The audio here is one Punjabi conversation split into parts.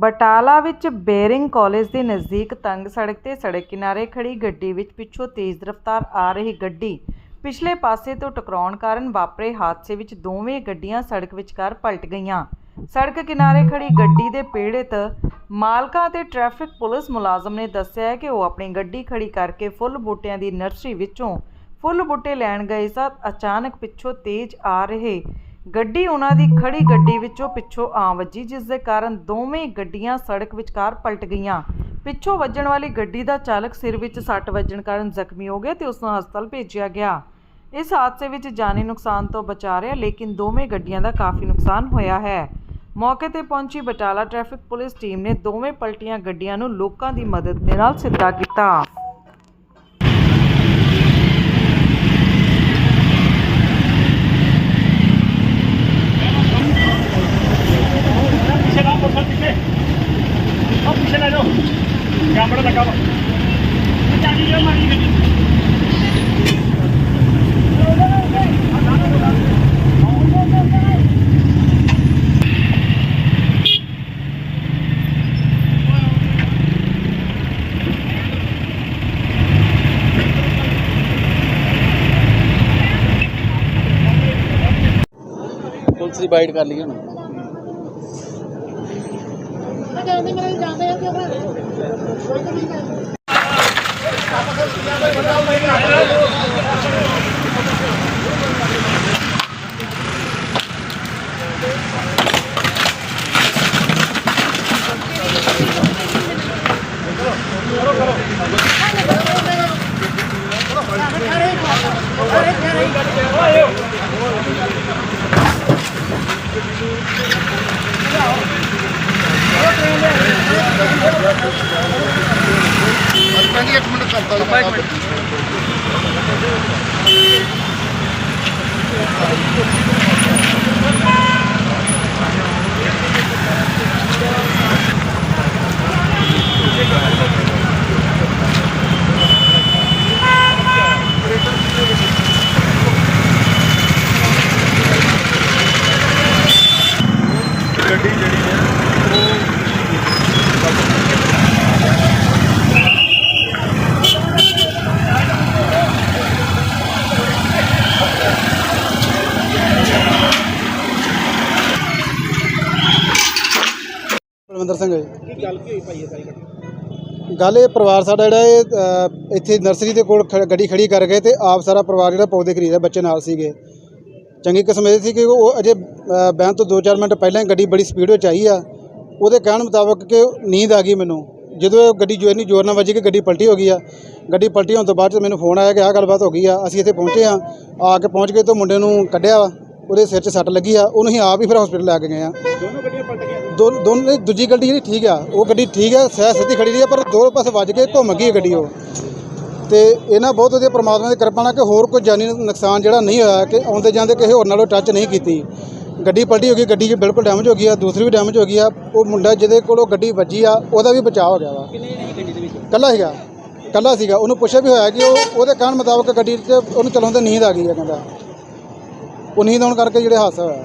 ਬਟਾਲਾ ਵਿੱਚ ਬੇਰਿੰਗ ਕਾਲਜ ਦੇ ਨਜ਼ਦੀਕ ਤੰਗ ਸੜਕ ਤੇ ਸੜਕ ਕਿਨਾਰੇ ਖੜੀ ਗੱਡੀ ਵਿੱਚ ਪਿੱਛੋਂ ਤੇਜ਼ ਰਫ਼ਤਾਰ ਆ ਰਹੀ ਗੱਡੀ ਪਿਛਲੇ ਪਾਸੇ ਤੋਂ ਟਕਰਾਉਣ ਕਾਰਨ ਵਾਪਰੇ ਹਾਦਸੇ ਵਿੱਚ ਦੋਵੇਂ ਗੱਡੀਆਂ ਸੜਕ ਵਿਚਕਾਰ ਪਲਟ ਗਈਆਂ। ਸੜਕ ਕਿਨਾਰੇ ਖੜੀ ਗੱਡੀ ਦੇ ਪੀੜਿਤ ਮਾਲਕਾਂ ਤੇ ਟ੍ਰੈਫਿਕ ਪੁਲਿਸ ਮੁਲਾਜ਼ਮ ਨੇ ਦੱਸਿਆ ਹੈ ਕਿ ਉਹ ਆਪਣੀ ਗੱਡੀ ਖੜੀ ਕਰਕੇ ਫੁੱਲ ਬੂਟਿਆਂ ਦੀ ਨਰਸਰੀ ਵਿੱਚੋਂ ਫੁੱਲ ਬੂਟੇ ਲੈਣ ਗਏ ਸਨ। ਅਚਾਨਕ ਪਿੱਛੋਂ ਤੇਜ਼ ਆ ਰਹੇ ਗੱਡੀ ਉਹਨਾਂ ਦੀ ਖੜੀ ਗੱਡੀ ਵਿੱਚੋਂ ਪਿੱਛੋਂ ਆ ਵੱਜੀ, ਜਿਸ ਦੇ ਕਾਰਨ ਦੋਵੇਂ ਗੱਡੀਆਂ ਸੜਕ ਵਿਚਕਾਰ ਪਲਟ ਗਈਆਂ। ਪਿੱਛੋਂ ਵੱਜਣ ਵਾਲੀ ਗੱਡੀ ਦਾ ਚਾਲਕ ਸਿਰ ਵਿੱਚ ਸੱਟ ਵੱਜਣ ਕਾਰਨ ਜ਼ਖਮੀ ਹੋ ਗਿਆ ਤੇ ਉਸ ਨੂੰ ਹਸਪਤਾਲ ਭੇਜਿਆ ਗਿਆ। ਇਸ ਹਾਦਸੇ ਵਿੱਚ ਜਾਨੀ ਨੁਕਸਾਨ ਤੋਂ ਬਚਾ ਰਿਹਾ, ਲੇਕਿਨ ਦੋਵੇਂ ਗੱਡੀਆਂ ਦਾ ਕਾਫੀ ਨੁਕਸਾਨ ਹੋਇਆ ਹੈ। ਮੌਕੇ ਤੇ ਪਹੁੰਚੀ ਬਟਾਲਾ ਟ੍ਰੈਫਿਕ ਪੁਲਿਸ ਟੀਮ ਨੇ ਦੋਵੇਂ ਪਲਟੀਆਂ ਗੱਡੀਆਂ ਨੂੰ ਲੋਕਾਂ ਦੀ ਮਦਦ ਦੇ ਨਾਲ ਸਿੱਧਾ ਕੀਤਾ। ਡਿਵਾਈਡ ਕਰ ਲਈਏ ਹੁਣ Thank you. ਪੁਲਿਸ ਦੀ ਬਾਈਟ ਕਰ ਲਈ ਹੁਣ ਗੱਡੀ ਸਿੰਘ ਹੈ ਕੀ ਗੱਲ ਕੀ ਹੋਈ ਭਾਈ ਸਾਰੀ ਗੱਲ ਇਹ ਪਰਿਵਾਰ ਸਾਡਾ ਜਿਹੜਾ ਇਹ ਅ, ਇੱਥੇ ਨਰਸਰੀ ਦੇ ਕੋਲ ਖ- ਗੱਡੀ ਖੜੀ ਕਰ ਗਏ ਤੇ ਆਪ ਸਾਰਾ ਪਰਿਵਾਰ ਜਿਹੜਾ ਪੌਦੇ ਖਰੀਦਦਾ ਬੱਚੇ ਨਾਲ ਸੀਗੇ। ਚੰਗੀ ਕਿਸਮ ਇਹ ਸੀ ਕਿ ਉਹ ਅਜੇ ਅ, ਬਹਿਣ ਤੋਂ 2-4 ਮਿੰਟ ਪਹਿਲਾਂ ਹੀ ਗੱਡੀ ਬੜੀ ਸਪੀਡ ਵਿੱਚ ਆਈ ਆ। ਉਹਦੇ ਕਹਿਣ ਮੁਤਾਬਕ ਕਿ ਨੀਂਦ ਆ ਗਈ ਮੈਨੂੰ। ਜਦੋਂ ਇਹ ਗੱਡੀ ਜੋ ਇੰਨੀ ਜ਼ੋਰ ਨਾਲ ਵੱਜੀ ਕਿ ਗੱਡੀ ਪਲਟੀ ਹੋ ਗਈ ਆ। ਗੱਡੀ ਪਲਟੀ ਹੋਣ ਤੋਂ ਬਾਅਦ 'ਚ ਮੈਨੂੰ ਫੋਨ ਆਇਆ ਕਿ ਆਹ ਗੱਲਬਾਤ ਹੋ ਗਈ ਆ ਅਸੀਂ ਇੱਥੇ ਪਹੁੰਚੇ ਆ। ਆ ਕੇ ਪਹੁੰਚ ਕੇ ਤੋਂ ਮੁੰਡੇ ਨੂੰ ਕੱਢਿਆ ਵਾ। ਉਹਦੇ ਸਿਰ 'ਚ ਸੱਟ ਲੱਗੀ ਆ। ਉਹਨੂੰ ਅਸੀਂ ਆਪ ਹੀ ਫਿਰ ਹਸਪੀਟਲ ਲੈ ਕੇ ਗਏ ਆ। ਦੋਨੋਂ ਦੋਨੇ ਦੂਜੀ ਗੱਡੀ ਜਿਹੜੀ ਠੀਕ ਆ ਉਹ ਗੱਡੀ ਠੀਕ ਆ ਸਹਿ ਸਿੱਧੀ ਖੜੀ ਰਹੀ ਆ ਪਰ ਦੋ ਪਾਸੇ ਵੱਜ ਕੇ ਘੁੰਮ ਗਈ ਗੱਡੀ ਉਹ। ਤੇ ਇਹਨਾਂ ਬਹੁਤ ਵਧੀਆ ਪ੍ਰਮਾਤਮਾ ਦੀ ਕਿਰਪਾ ਨਾਲ ਕਿ ਹੋਰ ਕੋਈ ਜਾਨੀ ਨੁਕਸਾਨ ਜਿਹੜਾ ਨਹੀਂ ਹੋਇਆ ਕਿ ਆਉਂਦੇ ਜਾਂਦੇ ਕਿਸੇ ਹੋਰ ਨਾਲੋਂ ਟੱਚ ਨਹੀਂ ਕੀਤੀ। ਗੱਡੀ ਪਲਟੀ ਹੋ ਗਈ ਗੱਡੀ 'ਚ ਬਿਲਕੁਲ ਡੈਮੇਜ ਹੋ ਗਈ ਆ ਦੂਸਰੀ ਵੀ ਡੈਮੇਜ ਹੋ ਗਈ ਆ ਉਹ ਮੁੰਡਾ ਜਿਹਦੇ ਕੋਲੋਂ ਗੱਡੀ ਵੱਜੀ ਆ ਉਹਦਾ ਵੀ ਬਚਾਅ ਹੋ ਗਿਆ ਵਾ। ਕੱਲਾ ਸੀਗਾ ਕੱਲਾ ਸੀਗਾ ਉਹਨੂੰ ਪੁੱਛਿਆ ਵੀ ਹੋਇਆ ਕਿ ਉਹ ਉਹਦੇ ਕਹਿਣ ਮੁਤਾਬਕ ਗੱਡੀ 'ਚ ਉਹਨੂੰ ਚਲਾਉਣ ਤੇ ਨੀਂਦ ਆ ਗਈ ਆ ਕਹਿੰਦਾ। ਉਹ ਨੀਂਦ ਆਉਣ ਕਰਕੇ ਜਿਹੜੇ ਹਾਦਸਾ ਹੋਇਆ।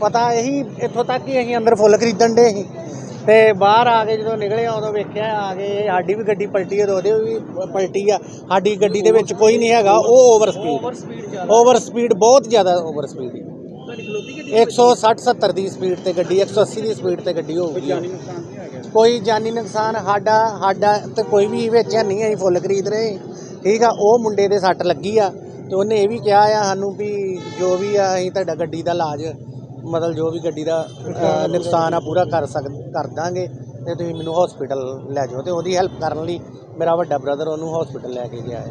ਪਤਾ ਇਹੀ ਇੱਥੋਂ ਤੱਕ ਹੀ ਅਸੀਂ ਅੰਦਰ ਫੁੱਲ ਖਰੀਦਣ ਦੇ ਸੀ। ਤੇ ਬਾਹਰ ਆ ਕੇ ਜਦੋਂ ਨਿਕਲੇ ਉਦੋਂ ਵੇਖਿਆ ਆ ਕੇ ਸਾਡੀ ਵੀ ਗੱਡੀ ਪਲਟੀ ਆ ਤੇ ਉਹਦੇ ਵੀ ਪਲਟੀ ਆ। ਸਾਡੀ ਗੱਡੀ ਦੇ ਵਿੱਚ ਕੋਈ ਨਹੀਂ ਹੈਗਾ ਉਹ ਓਵਰ ਸਪੀਡ ਓਵਰ ਸਪੀਡ ਬਹੁਤ ਜ਼ਿਆਦਾ ਓਵਰ ਸਪੀਡ 160 70 ਦੀ ਸਪੀਡ ਤੇ ਗੱਡੀ 180 ਦੀ ਸਪੀਡ ਤੇ ਗੱਡੀ ਹੋਊਗੀ। ਕੋਈ ਜਾਨੀ ਨੁਕਸਾਨ ਸਾਡਾ ਸਾਡਾ ਤੇ ਕੋਈ ਵੀ ਵਿੱਚ ਨਹੀਂ ਅਸੀਂ ਫੁੱਲ ਖਰੀਦ ਰਹੇ। ਠੀਕ ਆ ਉਹ ਮੁੰਡੇ ਦੇ ਸੱਟ ਲੱਗੀ ਆ। ਤੇ ਉਹਨੇ ਇਹ ਵੀ ਕਿਹਾ ਆ ਸਾਨੂੰ ਵੀ ਜੋ ਵੀ ਆ ਅਸੀਂ ਤੁਹਾਡਾ ਗੱਡੀ ਦਾ ਇਲਾਜ ਮਤਲਬ ਜੋ ਵੀ ਗੱਡੀ ਦਾ ਅ, ਨੁਕਸਾਨ ਆ ਪੂਰਾ ਕਰ ਸਕ ਕਰ ਦਾਂਗੇ ਤੇ ਤੁਸੀਂ ਮੈਨੂੰ ਹਸਪੀਟਲ ਲੈ ਜਾਓ ਤੇ ਉਹਦੀ ਹੈਲਪ ਕਰਨ ਲਈ ਮੇਰਾ ਵੱਡਾ ਬ੍ਰਦਰ ਉਹਨੂੰ ਹਸਪੀਟਲ ਲੈ ਕੇ ਗਿਆ ਹੈ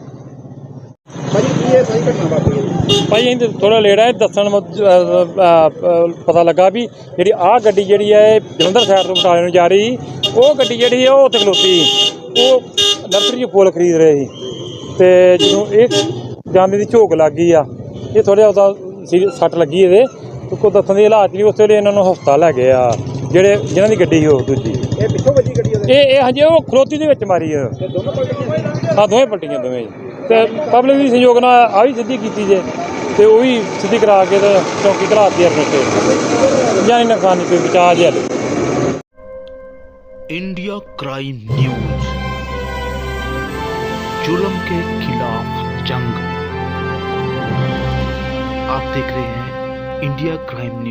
ਭਾਜੀ ਕੀ ਇਹ ਸਾਰੀ ਘਟਨਾ ਵਾਪਰੀ ਹੈ ਭਾਈ ਅਸੀਂ ਥੋੜਾ ਲੇਟ ਆਏ ਦੱਸਣ ਮੁ- ਅ, ਅ, ਅ, ਪਤਾ ਲੱਗਾ ਵੀ ਜਿਹੜੀ ਆਹ ਗੱਡੀ ਜਿਹੜੀ ਹੈ ਇਹ ਜਲੰਧਰ ਸਾਈਡ ਤੋਂ ਬਟਾਲੇ ਨੂੰ ਜਾ ਰਹੀ ਸੀ। ਉਹ ਗੱਡੀ ਜਿਹੜੀ ਹੈ ਉਹ ਉੱਥੇ ਖਲੋਤੀ ਸੀ। ਉਹ ਨਰਸਰੀ 'ਚ ਫੁੱਲ ਖਰੀਦ ਰਹੇ ਸੀ ਤੇ ਜਦੋਂ ਇਹ ਜਾਂਦੇ ਦੀ ਝੋਕ ਲੱਗ ਗਈ ਆ ਇਹ ਥੋੜਾ ਉਹਦਾ ਸੀ ਸੱਟ ਲੱਗੀ ਇਹਦੇ ਕੋ ਦੱਸਣ ਦੀ ਹਾਲਾਤ ਨਹੀਂ ਉਸ ਵੇਲੇ ਇਹਨਾਂ ਨੂੰ ਹਸਪਤਾਲ ਲੈ ਗਏ ਆ ਜਿਹੜੇ ਜਿਨ੍ਹਾਂ ਦੀ ਗੱਡੀ ਸੀ ਉਹ ਦੂਜੀ ਇਹ ਪਿੱਛੋਂ ਵੱਜੀ ਗੱਡੀ ਉਹਦੇ ਇਹ ਇਹ ਹਜੇ ਉਹ ਖਲੋਤੀ ਦੇ ਵਿੱਚ ਮਾਰੀ ਆ ਤੇ ਦੋਨੋਂ ਪਲਟੀਆਂ ਹਾਂ ਦੋਵੇਂ ਪਲਟੀਆਂ ਦੋਵੇਂ ਜੀ। ਤੇ ਪਬਲਿਕ ਦੀ ਸਹਿਯੋਗ ਨਾਲ ਆ ਵੀ ਸਿੱਧੀ ਕੀਤੀ ਜੇ ਤੇ ਉਹ ਵੀ ਸਿੱਧੀ ਕਰਾ ਕੇ ਤੇ ਚੌਂਕੀ ਘਲਾਤੀ ਅਰਨਟ ਤੇ ਜਾਨੀ ਨੁਕਸਾਨ ਨਹੀਂ ਕੋਈ ਬਚਾ ਜੇ इंडिया क्राइम न्यूज जुल्म के खिलाफ जंग आप देख रहे हैं इंडिया क्राइम न्यूज